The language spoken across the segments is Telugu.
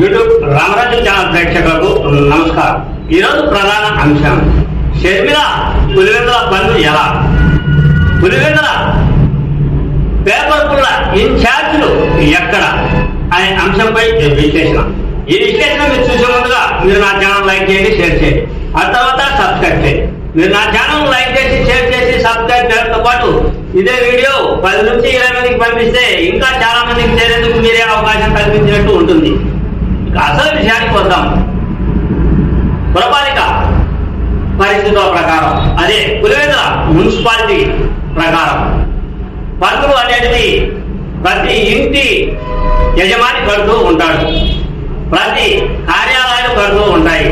యూట్యూబ్ రామరాజు ఛానల్ ప్రేక్షకులకు నమస్కారం. ఈరోజు ప్రధాన అంశం షర్మిల పులివెందుల పనులు ఎలా? పులివెందుల పేపర్ పుల్ల ఇన్ఛార్జ్లు ఎక్కడ? అనే అంశంపై విశ్లేషణ. ఈ విశ్లేషణ మీరు చూసే ముందుగా మీరు నా ఛానల్ లైక్ చేయండి షేర్ చేయండి. ఆ తర్వాత సబ్స్క్రైబ్ చేయండి. మీరు నా ఛానల్ లైక్ చేసి షేర్ చేసి సబ్స్క్రైబ్ చేయడంతో పాటు ఇదే వీడియో పది నుంచి ఇరవై మందికి పంపిస్తే ఇంకా చాలా మందికి చేరేందుకు మీరే అవకాశం కల్పించినట్టు ఉంటుంది. ఇక అసలు విషయానికి వద్దాం. పురపాలిక పరిస్థితుల ప్రకారం. అదే పులివేద మున్సిపాలిటీ ప్రకారం. పన్నులు అనేటివి ప్రతి ఇంటి యజమాని కడుతూ ఉంటాడు. ప్రతి కార్యాలయాలు కడుతూ ఉంటాయి.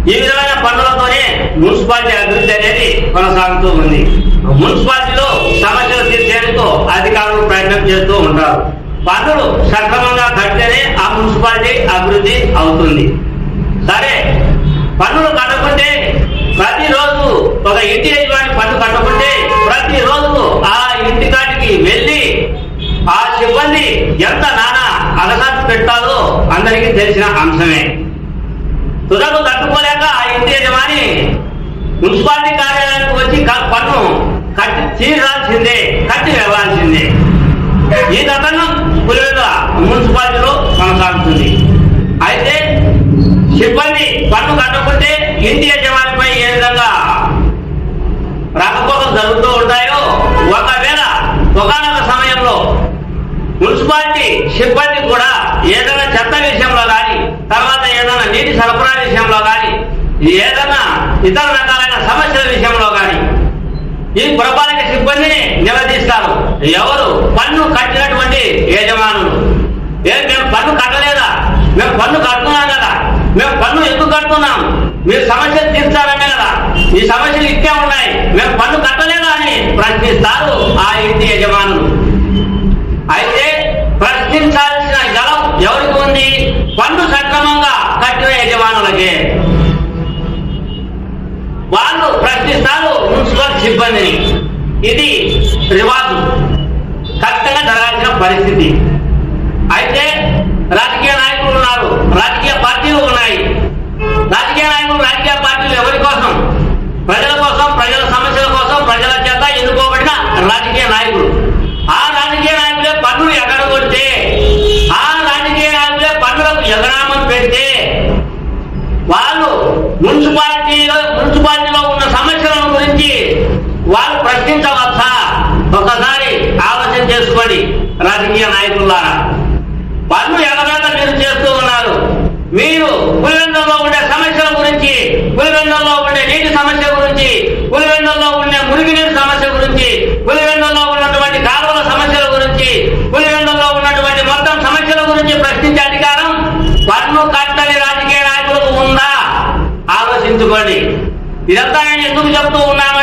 ఈ విధమైన పనులతోనే మున్సిపాలిటీ అభివృద్ధి అనేది కొనసాగుతూ ఉంది. మున్సిపాలిటీలో సమస్యలు తీర్చేందుకు అధికారులు ప్రయత్నం చేస్తూ ఉంటారు. పన్నులు సక్రమంగా కడితేనే ఆ మున్సిపాలిటీ అభివృద్ధి అవుతుంది. సరే పన్నులు కట్టకుంటే ప్రతిరోజు ఒక ఇంటి యజమాని పన్ను కట్టకుంటే ప్రతిరోజు ఆ ఇంటి కాటికి వెళ్ళి ఆ సిబ్బంది ఎంత నానా అలసాటు పెట్టాలో అందరికీ తెలిసిన అంశమే. తుదకు తట్టుకోలేక ఆ ఇంటి యజమాని మున్సిపాలిటీ కార్యాలయానికి వచ్చి పన్ను కట్టి తీరాల్సిందే కట్టి వెళ్ళాలి ఈ తతంగం పులివెందుల మున్సిపాలిటీలో కొనసాగుతుంది అయితే సిబ్బంది పన్ను కట్టకుంటే ఇంటి యజమానిపై ఏ విధంగా రాకపోకలు జరుగుతూ ఉంటాయో ఒకవేళ ఒకనొక సమయంలో మున్సిపాలిటీ సిబ్బంది కూడా ఏదైనా చెత్త విషయంలో కానీ తర్వాత ఏదైనా నీటి సరఫరా విషయంలో కానీ ఏదైనా ఇతర రకాలైన సమస్యల విషయంలో కానీ ఈ పురపాలక సిబ్బందిని నిలదీస్తారు. ఎవరు పన్ను కట్టినటువంటి యజమానులు? ఏ మేము పన్ను కట్టలేదా? మేము పన్ను కడుతున్నాం సిబ్బందిని. ఇది రివాజు. ఖచ్చితంగా జరగాల్సిన పరిస్థితి. అయితే రాజకీయ నాయకులు ఉన్నారు. రాజకీయ పార్టీలు ఉన్నాయి. రాజకీయ నాయకులారా పన్ను ఎగదాత మీరు చేస్తూ ఉన్నారు. మీరు పులివెందుల్లో ఉండే సమస్యల గురించి పులివెందుల్లో ఉండే నీటి సమస్య గురించి పులివెందుల్లో ఉండే మురుగునీరు సమస్య గురించి పులివెందుల్లో ఉన్నటువంటి కాలువల సమస్యల గురించి పులివెందుల్లో ఉన్నటువంటి మొత్తం సమస్యల గురించి ప్రశ్నించే అధికారం పన్ను కట్టని రాజకీయ నాయకులకు ఉందా? ఆలోచించుకోండి. ఇదంతా నేను ఎందుకు చెప్తూ ఉన్నాను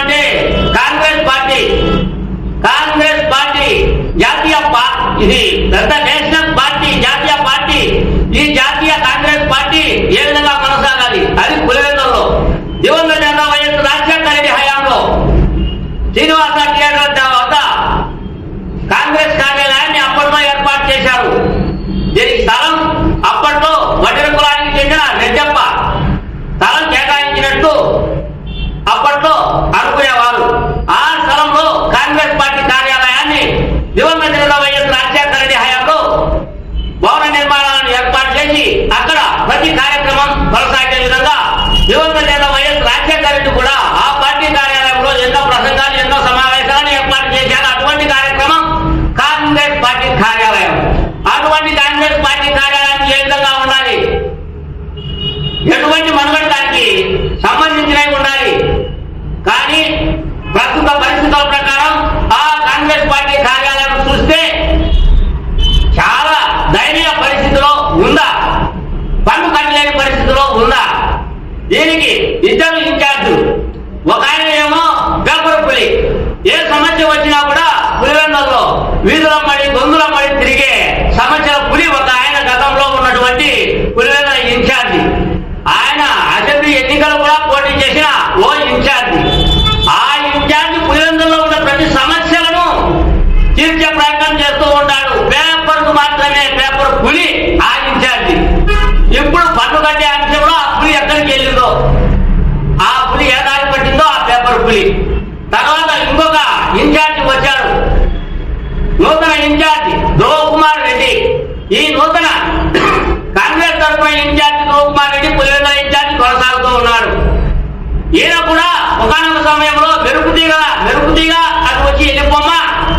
ఈయన కూడా ఒకనొక సమయంలో మెరుపుతీగ మెరుపుతీగ అది వచ్చి వెళ్ళిపోమ్మ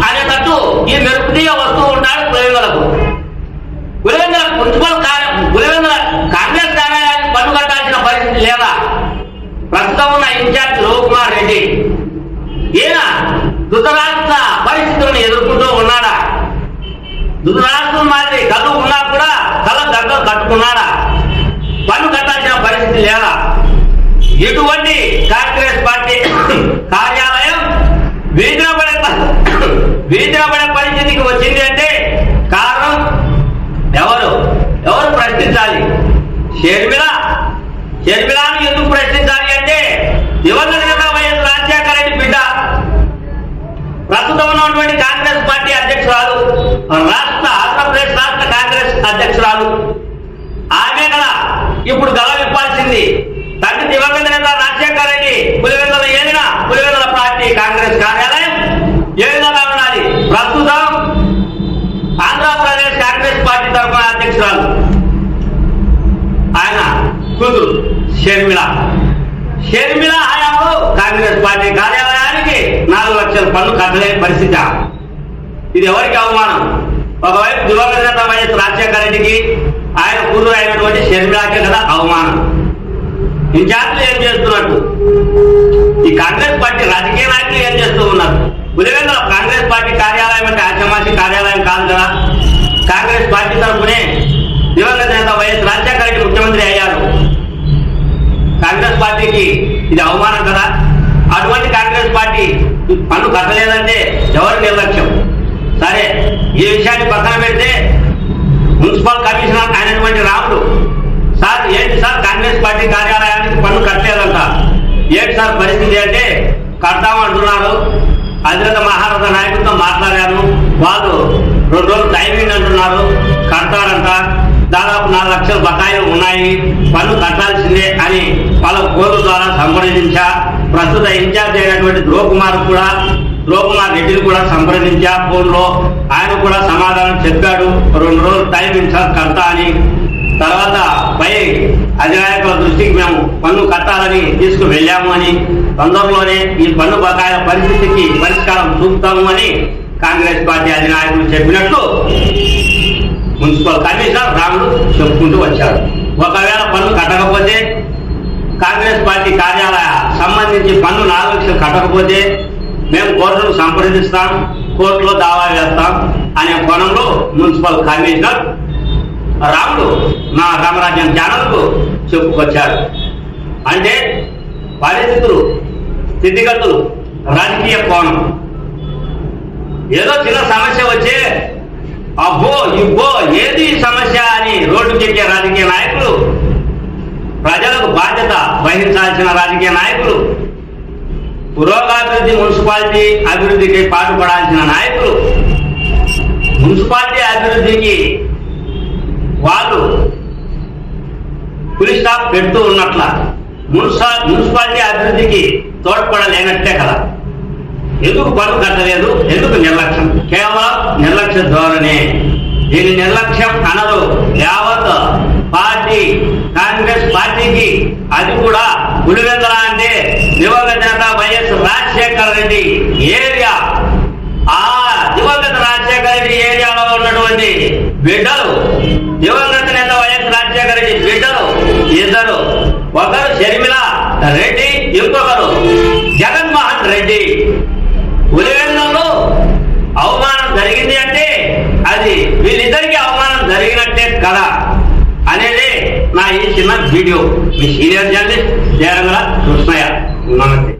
అనేటట్టు ఈ మెరుపుతీగ వస్తూ ఉంటాడు పులివెందులకు పులివెందుల మున్సిపల్ కార్య పులివెందుల కాంగ్రెస్ కార్యాలయానికి పన్ను కట్టాల్సిన పరిస్థితి లేదా? ప్రస్తుతం ఉన్న ఇన్ఛార్జ్ కుమార్ రెడ్డి. ఈయన దుతరాష్ట్ర పరిస్థితులను ఎదుర్కొంటూ ఉన్నాడా? దుతరాష్ట్రం మాదిరి కళ్ళు ఉన్నా కూడా కళ్ళ గడ్డలు కట్టుకున్నాడా? పన్ను కట్టాల్సిన పరిస్థితి లేదా? ఎటువంటి కాంగ్రెస్ పార్టీ కార్యాలయం వీధిన పడే పరిస్థితికి వచ్చింది అంటే కారణం ఎవరు? ఎవరు ప్రశ్నించాలి? షర్మిల? షర్మిలాను ఎందుకు ప్రశ్నించాలి అంటే దివంగత నేత వైఎస్ రాజశేఖర రెడ్డి బిడ్డ. ప్రస్తుతం ఉన్నటువంటి కాంగ్రెస్ పార్టీ అధ్యక్షురాలు రాష్ట్ర ఆంధ్రప్రదేశ్ రాష్ట్ర కాంగ్రెస్ అధ్యక్షురాలు. ఆమె కదా ఇప్పుడు గల విప్పాల్సింది. దివంగత నేత రాజశేఖర రెడ్డి పులివెందుల ఏలిన పులివెందుల పార్టీ కాంగ్రెస్ కార్యాలయం ఏ విధంగా ఉండాలి? ప్రస్తుతం ఆంధ్రప్రదేశ్ కాంగ్రెస్ పార్టీ తరఫున అధ్యక్షురాలు ఆయన కూతురు షర్మిళ షర్మిళ హయాంలో కాంగ్రెస్ పార్టీ కార్యాలయానికి నాలుగు లక్షల పన్ను కట్టలేని పరిస్థితి. ఇది ఎవరికి అవమానం? ఒకవైపు దివంగత నేత వైఎస్ రాజశేఖర రెడ్డికి ఆయన కూతురు అయినటువంటి షర్మిళకే కదా అవమానం. ఇన్ఛార్జీలు ఏం చేస్తున్నట్టు? ఈ కాంగ్రెస్ పార్టీ రాజకీయ నాయకులు ఏం చేస్తూ ఉన్నారు? పులివెందుల కాంగ్రెస్ పార్టీ కార్యాలయం అంటే ఆచమాసి కార్యాలయం కాదు కదా? కాంగ్రెస్ పార్టీ తరఫునే దివంగత నేత వైఎస్ రాజశేఖర రెడ్డి ముఖ్యమంత్రి అయ్యారు. కాంగ్రెస్ పార్టీకి ఇది అవమానం కదా? అటువంటి కాంగ్రెస్ పార్టీ పన్ను కట్టలేదంటే ఎవరి నిర్లక్ష్యం? సరే ఈ విషయాన్ని పక్కన పెడితే మున్సిపల్ కమిషనర్ అయినటువంటి రాముడు సార్ ఏంటి సార్ కాంగ్రెస్ పార్టీ కార్యాలయం ఏంటి సార్ పరిస్థితి అంటే కడతామంటున్నారు అధిరత మహారథ నాయకులతో మాట్లాడాను వాళ్ళు రెండు రోజులు టైమింగ్ అంటున్నారు. కడతారంట. దాదాపు నాలుగు లక్షల బకాయిలు ఉన్నాయి. పన్ను కట్టాల్సిందే అని వాళ్ళ కోర్టు ద్వారా సంప్రదించా. ప్రస్తుత ఇన్ఛార్జ్ అయినటువంటి ధ్రువకుమార్ కూడా ధ్రువకుమార్ రెడ్డిని కూడా సంప్రదించా ఫోన్లో. ఆయన కూడా సమాధానం చెప్పాడు. రెండు రోజులు టైం ఇచ్చారు కడతా అని. తర్వాత పై అధినాయకుల పన్ను కట్టాలని తీసుకువెళ్ళాము అని తొందరలోనే ఈ పన్ను బకాయిల పరిస్థితికి పరిష్కారం చూపుతాము అని కాంగ్రెస్ పార్టీ అధినాయకులు చెప్పినట్లు మున్సిపల్ కమిషనర్ రాముడు చెప్పుకుంటూ వచ్చాడు ఒకవేళ పన్ను కట్టకపోతే కాంగ్రెస్ పార్టీ కార్యాలయ సంబంధించి పన్ను నాలుగు లక్షలు కట్టకపోతే మేము కోర్టును సంప్రదిస్తాం కోర్టులో దావా వేస్తాం అనే కోణంలో మున్సిపల్ కమిషనర్ రాముడు నా రామరాజ్యం ఛానల్కు చెప్పుకొచ్చాడు అంటే పరిస్థితులు స్థితిగతులు రాజకీయ కోణం. ఏదో చిన్న సమస్య వచ్చే అబ్బో ఇబ్బో ఏది సమస్య అని రోడ్డుకెక్కే రాజకీయ నాయకులు? ప్రజలకు బాధ్యత వహించాల్సిన రాజకీయ నాయకులు. పురోగాభివృద్ధి మున్సిపాలిటీ అభివృద్ధికి పాటుపడాల్సిన నాయకులు. మున్సిపాలిటీ అభివృద్ధికి వాళ్ళు పులి స్టాప్ పెడుతూ ఉన్నట్ల. మున్సిపాలిటీ అభివృద్ధికి తోడ్పడలేనట్టే కదా. ఎందుకు పన్ను కట్టలేదు? ఎందుకు నిర్లక్ష్యం? కేవలం నిర్లక్ష్య ధోరణి. దీని నిర్లక్ష్యం అనదు. యావత్ పార్టీ కాంగ్రెస్ పార్టీకి అది కూడా పులివెందుల అంటే దివంగత నేత వైఎస్ రాజశేఖర రెడ్డి ఏరియా. ఆ దివంగత రాజశేఖర రెడ్డి ఏరియాలో ఉన్నటువంటి బిడ్డలు దివంగత రెడ్డి ఇంకొకరు జగన్మోహన్ రెడ్డి. ఉదయంలో అవమానం జరిగింది అంటే అది వీళ్ళిద్దరికి అవమానం జరిగినట్టే కదా అనేది నా ఈ చిన్న వీడియో. మీ సీనియర్ జర్నలిస్ట్ జయరంగ కృష్ణయ్య. నమస్తే.